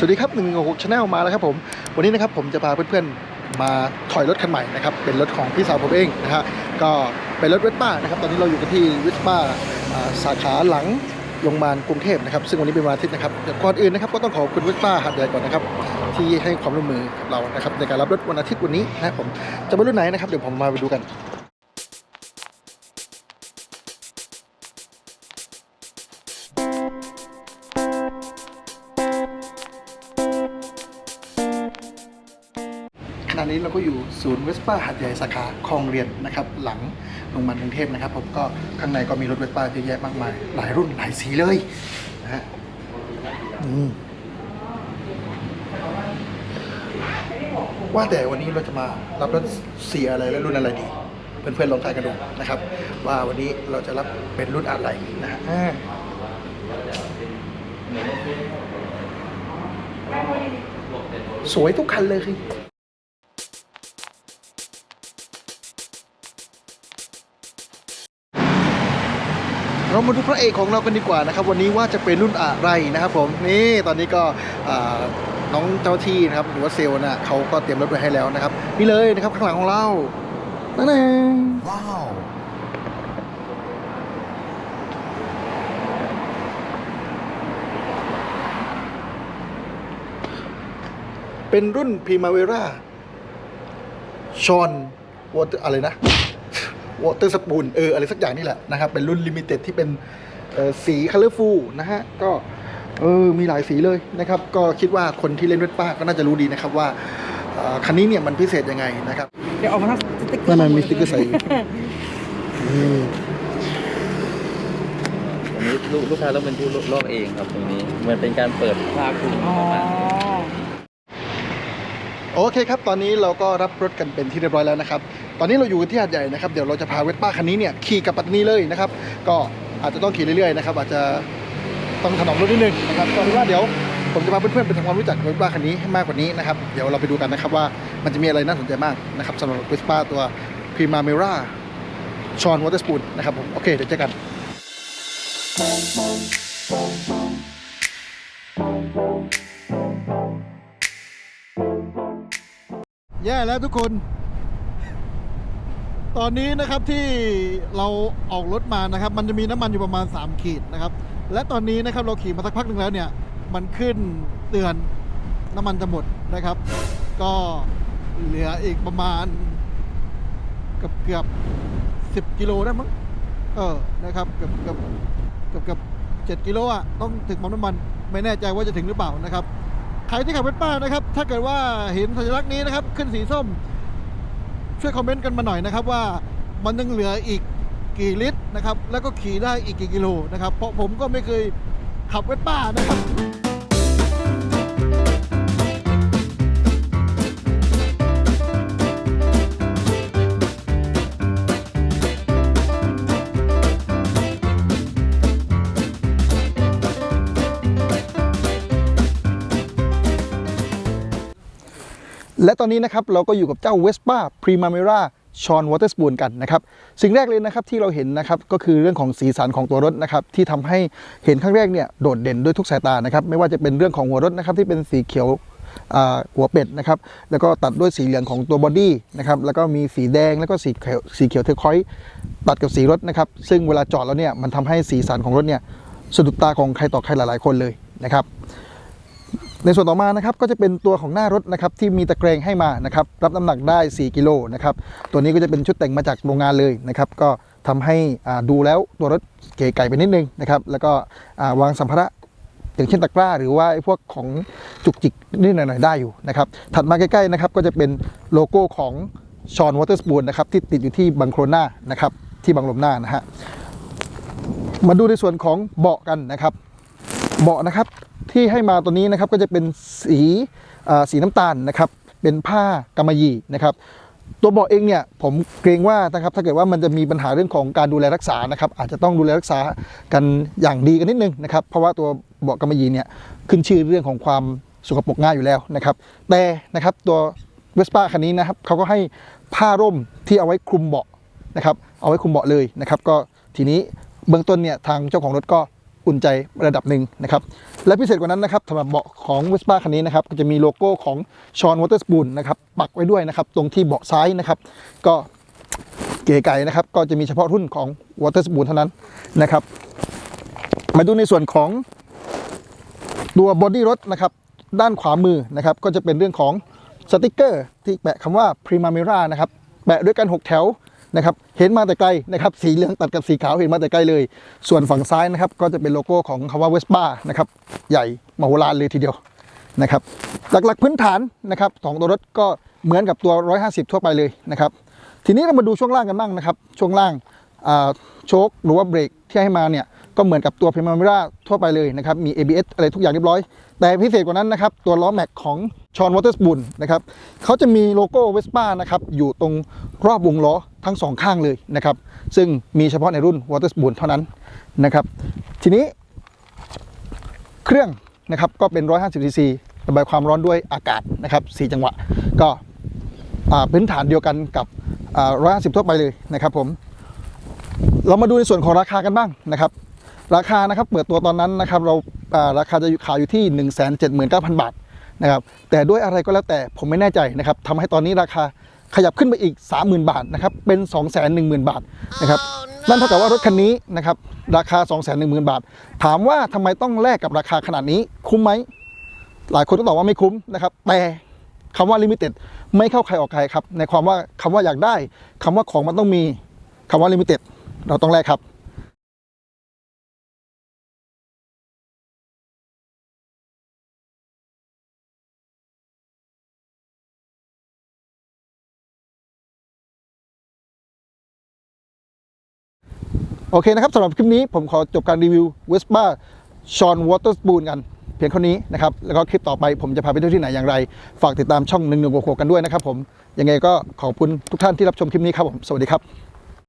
สวัสดีครับหนึ่งหกชาแนลมาแล้วครับผม วันนี้นะครับผมจะพาเพื่อนๆมาถอยรถคันใหม่นะครับ เป็นรถของพี่สาวผมเองนะฮะ ก็เป็นรถเวสป้านะครับ ตอนนี้เราอยู่กันที่เวสป้าสาขาหลังโรงพยาบาลกรุงเทพนะครับ ซึ่งวันนี้เป็นวันอาทิตย์นะครับก่อนอื่นนะครับก็ต้องขอบคุณเวสป้าหัดใหญ่ก่อนนะครับ ที่ให้ความร่วมมือกับเรานะครับในการรับรถวันอาทิตย์วันนี้นะครับผม จะเป็นรุ่นไหนนะครับเดี๋ยวผมมาไปดูกัน นี้เราก็อยู่ศูนย์เวสป้าหัดใหญ่สาขาคลองเรียนนะครับ หลังโรงพยาบาลกรุงเทพนะครับ ผมก็ข้างในก็มีรถเวสป้าเยอะแยะมากมาย หลายรุ่นหลายสีเลยนะฮะว่าแต่วันนี้เราจะมารับรถสีอะไรและรุ่นอะไรดี เพื่อนๆลองทายกันดูนะครับ ว่าวันนี้เราจะรับเป็นรุ่นอะไรนะฮะสวยทุกคันเลยคือ เรามาดูพระเอกของเรากันดีกว่านะครับ วันนี้ว่าจะเป็นรุ่นอะไรนะครับผมนี่ตอนนี้ก็น้องเจ้าที่นะครับหรือว่าเซลล์นะเขาก็เตรียมรถไว้ให้แล้วนะครับ นี่เลยนะครับข้างหลังของเรานั่นเองว้าวเป็นรุ่น Primavera ชอนวอเตอร์อะไรนะ วอเตอร์สปูนเอออะไรสักอย่างนี่แหละนะครับเป็นรุ่นลิมิเต็ดที่เป็นเอ่อสีคัลเลอร์ฟูนะฮะก็เออมีหลายสีเลยนะครับ ก็คิดว่าคนที่เล่นเวทป้าก็น่าจะรู้ดีนะครับว่าเอ่อคันนี้เนี่ยมันพิเศษยังไงนะครับเดี๋ยวออกมาทำสติ๊กเกอนั่ร์นมันมีสติ๊กเกอร์ใส่อยู่อืมอันนี้ลูกลูกค้าต้องเป็นผู้ลอกเองครับตรงนี้เหมือนเป็นการเปิดผ้าคลุมอ๋อประมาณนี้โอเคครับ ตอนนี้เราก็รับรถกันเป็นที่เรียบร้อยแล้วนะครับ ตอนนี้เราอยู่ที่หาดใหญ่นะครับเดี๋ยวเราจะพาเวทป้าคันนี้เนี่ยขี่กับปัตตานีเลยนะครับก็อาจจะต้องขี่เรื่อยๆนะครับอาจจะต้องถนอมรถนิดนึงนะครับก็เป็นว่าเดี๋ยวผมจะพาเพื่อนๆไปทำความรู้จักเวสป้าคันนี้ให้มากกว่านี้นะครับเดี๋ยวเราไปดูกันนะครับว่ามันจะมีอะไรน่าสนใจมากนะครับสำหรับเวสป้าตัว Primavera ชอนวอเตอร์สปูนนะครับผมโอเคเดี๋ยวเจอกัน แย่แล้วทุกคน ตอนนี้นะครับที่เราออกรถมานะครับ มันจะมีน้ำมันอยู่ประมาณ 3 ขีดนะครับ และตอนนี้นะครับเราขี่มาสักพักหนึ่งแล้วเนี่ย มันขึ้นเตือนน้ำมันจะหมดนะครับ ก็เหลืออีกประมาณเกือบเกือบสิบกิโลได้มั้งเออนะครับเกือบเกือบเกือบเกือบเจ็ดกิโลอะต้องถึงปั๊มน้ำมัน ไม่แน่ใจว่าจะถึงหรือเปล่านะครับใครที่ขับเวสป้านะครับ ถ้าเกิดว่าเห็นสัญลักษณ์นี้นะครับ ขึ้นสีส้ม ช่วยคอมเมนต์กันมาหน่อยนะครับว่ามันยังเหลืออีกกี่ลิตรนะครับ แล้วก็ขี่ได้อีกกี่กิโลนะครับ เพราะผมก็ไม่เคยขับเวสป้านะครับ และตอนนี้นะครับเราก็อยู่กับเจ้า Vespa Primavera ชอนวอเตอร์สปูนกันนะครับสิ่งแรกเลยนะครับที่เราเห็นนะครับก็คือเรื่องของสีสันของตัวรถนะครับที่ทำให้เห็นครั้งแรกเนี่ยโดดเด่นด้วยทุกสายตานะครับไม่ว่าจะเป็นเรื่องของหัวรถนะครับที่เป็นสีเขียวหัวเป็ดนะครับแล้วก็ตัดด้วยสีเหลืองของตัวบอดี้นะครับแล้วก็มีสีแดงแล้วก็สีเขียวสีเขียวเทอร์คอยส์ตัดกับสีรถนะครับซึ่งเวลาจอดแล้วเนี่ยมันทำให้สีสันของรถเนี่ยสะดุดตาของใครต่อใครหลาย ๆ คนเลยนะครับ ในส่วนต่อมานะครับก็จะเป็นตัวของหน้ารถนะครับที่มีตะเกรงให้มานะครับรับน้ำหนักได้ 4 กิโลนะครับตัวนี้ก็จะเป็นชุดแต่งมาจากโรงงานเลยนะครับก็ทำให้อ่าดูแล้วตัวรถเก๋ไก่ไปนิดนึงนะครับแล้วก็อ่าวางสัมภาระอย่างเช่นตะกร้าหรือว่าพวกของจุกจิกนิดหน่อยได้อยู่นะครับถัดมาใกล้ๆนะครับก็จะเป็นโลโก้ของชอนวอเตอร์สปูนนะครับที่ติดอยู่ที่บังโครน่านะครับที่บังลมหน้านะฮะมาดูในส่วนของเบาะกันนะครับเบาะนะครับ ที่ให้มาตัวนี้นะครับก็จะเป็นสีสีน้ำตาลนะครับเป็นผ้ากำมะหยี่นะครับตัวเบาะเองเนี่ยผมเกรงว่านะครับถ้าเกิดว่ามันจะมีปัญหาเรื่องของการดูแลรักษานะครับอาจจะต้องดูแลรักษากันอย่างดีกันนิดนึงนะครับเพราะว่าตัวเบาะกำมะหยี่เนี่ยขึ้นชื่อเรื่องของความสกปรกง่ายอยู่แล้วนะครับแต่นะครับตัวเวสป้าคันนี้นะครับเขาก็ให้ผ้าร่มที่เอาไว้คลุมเบาะนะครับเอาไว้คลุมเบาะเลยนะครับก็ทีนี้เบื้องต้นเนี่ยทางเจ้าของรถก็ อุ่นใจระดับหนึ่งนะครับและพิเศษกว่านั้นนะครับสำหรับเบาะของเวสป้าคันนี้นะครับก็จะมีโลโก้ของชอนวอเตอร์สปูนนะครับปักไว้ด้วยนะครับตรงที่เบาะซ้ายนะครับ ก็เก๋ไก่นะครับก็จะมีเฉพาะรุ่นของวอเตอร์สปูนเท่านั้นนะครับมาดูในส่วนของตัวบอดี้รถนะครับด้านขวามือนะครับก็จะเป็นเรื่องของสติกเกอร์ที่แปะคำว่า Primavera นะครับแปะด้วยกัน 6 แถว นะครับเห็นมาแต่ไกลนะครับสีเหลืองตัดกับสีขาวเห็นมาแต่ไกลเลย ส่วนฝั่งซ้ายนะครับก็จะเป็นโลโก้ของคำว่าเวสป้านะครับใหญ่มโหฬารเลยทีเดียวนะครับหลักๆพื้นฐานนะครับของตัวรถก็เหมือนกับตัว 150 ทั่วไปเลยนะครับทีนี้เรามาดูช่วงล่างกันบ้างนะครับ ช่วงล่างโชคหรือว่าเบรกที่ให้มาเนี่ย ก็เหมือนกับตัว Primavera ทั่วไปเลยนะครับ มี ABS อะไรทุกอย่างเรียบร้อย แต่พิเศษกว่านั้นนะครับ ตัวล้อแม็กของชอนวอเตอร์สปูนนะครับเขาจะมีโลโก้เวสป้านะครับ อยู่ตรงรอบวงล้อทั้งสองข้างเลยนะครับ ซึ่งมีเฉพาะในรุ่นวอเตอร์สปูนเท่านั้นนะครับ ทีนี้เครื่องนะครับก็เป็น 150 cc ระบายความร้อนด้วยอากาศนะครับ4จังหวะ ก็พื้นฐานเดียวกันกับอ่า150ทั่วไปเลยนะครับผม เรามาดูในส่วนของราคากันบ้างนะครับ ราคานะครับเปิดตัวตอนนั้นนะครับเราอ่าราคาจะอยู่ขายอยู่ที่ 179,000 บาทนะครับแต่ด้วยอะไรก็แล้วแต่ผมไม่แน่ใจนะครับทำให้ตอนนี้ราคาขยับขึ้นไปอีก 30,000 บาทนะครับเป็น 210,000 บาทนะครับนั่นเท่ากับว่ารถคันนี้นะครับราคา 210,000 บาท ถามว่าทำไมต้องแลกกับราคาขนาดนี้คุ้มไหมหลายคนก็ตอบว่าไม่คุ้มนะครับแต่คำว่าลิมิเต็ดไม่เข้าใครออกใครครับในความว่าคำว่าอยากได้คำว่าของมันต้องมีคำว่าลิมิเต็ดเราต้องแลกครับ โอเคนะครับสำหรับคลิปนี้ผมขอจบการรีวิว Vespa Sean Waterspoon กัน เพียงเท่านี้นะครับ แล้วก็คลิปต่อไปผมจะพาไปเที่ยวที่ไหนอย่างไร ฝากติดตามช่องหนึ่งหนึ่งหกกันด้วยนะครับผมยังไงก็ขอบคุณทุกท่านที่รับชมคลิปนี้ครับผมสวัสดีครับ